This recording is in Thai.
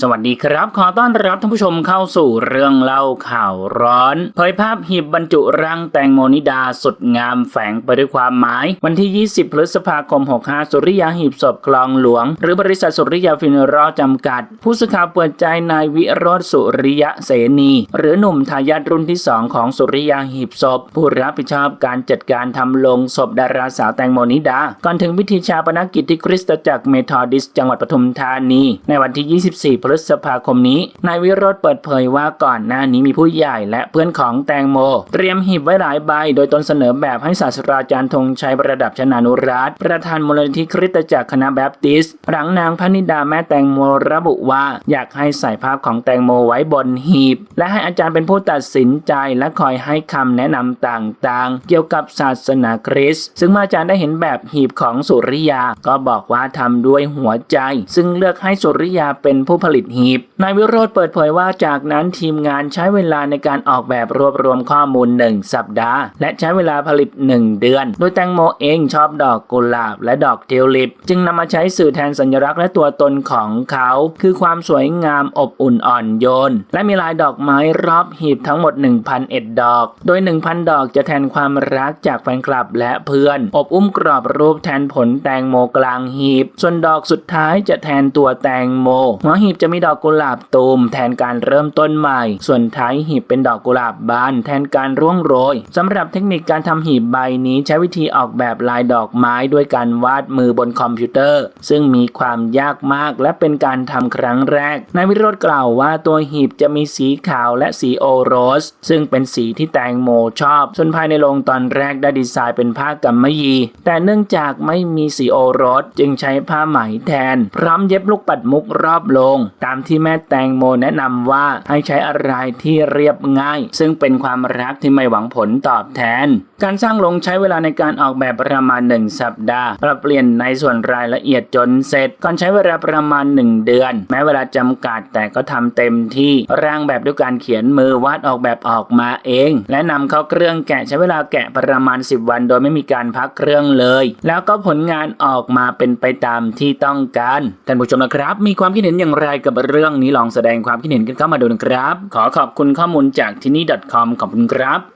สวัสดีครับ ขอต้อนรับท่านผู้ชมเข้าสู่เรื่องเล่าข่าวร้อน เผยภาพหีบบรรจุร่างแตงโมนิดาสุดงามแฝงไปด้วยความหมาย วันที่ 20 พฤษภาคม 65 สุริยาหีบศพคลองหลวง หรือบริษัทสุริยาฟินรอจำกัด ผู้สื่อข่าวเปิดใจนายวิโรธสุริยะเสนี หรือหนุ่มทายาทรุ่นที่ 2 ของสุริยาหีบศพ ผู้รับผิดชอบการจัดการทำลงศพดาราสาวแตงโมนิดา ก่อนถึงพิธีชาปนกิจที่คริสตจักรเมทอดิส จังหวัดปทุมธานี ในวันที่ 24พฤษภาคมนี้ นายวิโรธเปิดเผยว่าก่อนหน้านี้มีผู้ใหญ่และเพื่อนของแตงโม เตรียมหีบไว้หลายใบ โดยตนเสนอแบบให้ศาสตราจารย์ธงชัยประดับชนานุรัตประธานมูลนิธิคริสตจักรคณะแบปติสต์หลังนางพนิดาแม่แตงโมระบุว่าอยากให้ใส่ภาพของแตงโมไว้บนหีบ และให้อาจารย์เป็นผู้ตัดสินใจและคอยให้คำแนะนำต่างๆ เกี่ยวกับศาสนาคริสต์ซึ่งอาจารย์ได้เห็นแบบหีบของสุริยา ก็บอกว่าทำด้วยหัวใจ ซึ่งเลือกให้สุริยาเป็นผู้ผลิตหีบนายวิโรธเปิดเผยว่าจากนั้นทีมงานใช้เวลาในการออกแบบรวบรวมข้อมูล 1 สัปดาห์ และใช้เวลาผลิต 1 เดือน โดยแตงโมเองชอบดอกกุหลาบและดอกทิวลิป จึงนำมาใช้สื่อแทนสัญลักษณ์และตัวตนของเขา คือความสวยงามอบอุ่นอ่อนโยน และมีลายดอกไม้รอบหีบทั้งหมด 1,001 ดอก โดย 1,000 ดอกจะแทนความรักจากแฟนคลับและเพื่อน อบอุ้มกรอบรูปแทนผลแตงโมกลางหีบ ส่วนดอกสุดท้ายจะแทนตัวแตงโมหัวหีบจะมีดอกกุหลาบตูมแทนการเริ่มต้นใหม่ ส่วนท้ายหีบเป็นดอกกุหลาบบานแทนการร่วงโรยสำหรับเทคนิคการทำหีบใบนี้ใช้วิธีออกแบบลายดอกไม้ด้วยการวาดมือบนคอมพิวเตอร์ ซึ่งมีความยากมากและเป็นการทำครั้งแรกนายวิโรธกล่าวว่าตัวหีบจะมีสีขาวและสีโอโรส ซึ่งเป็นสีที่แตงโมชอบ ส่วนภายในโรงตอนแรกได้ดีไซน์เป็นผ้ากำมะหยี่แต่เนื่องจากไม่มีสีโอโรสจึงใช้ผ้าไหมแทน พร้อมเย็บลูกปัดมุกรอบโรงตามที่แม่แตงโมแนะนำว่าให้ใช้อะไรที่เรียบง่าย ซึ่งเป็นความรักที่ไม่หวังผลตอบแทน การสร้างโรงใช้เวลาในการออกแบบประมาณ 1 สัปดาห์ปรับเปลี่ยนในส่วนรายละเอียดจนเสร็จก่อนใช้เวลาประมาณ 1 เดือน แม้เวลาจำกัดแต่ก็ทำเต็มที่ร่างแบบด้วยการเขียนมือวาดออกแบบออกมาเอง และนำเข้าเครื่องแกะใช้เวลาแกะประมาณ 10 วัน โดยไม่มีการพักเครื่องเลย แล้วก็ผลงานออกมาเป็นไปตามที่ต้องการท่านผู้ชมนะครับ มีความคิดเห็นอย่างไรกับเรื่องนี้ลองแสดงความคิดเห็นกันเข้ามาดูนะครับ ขอขอบคุณข้อมูลจากที่นี่ .com ขอบคุณครับ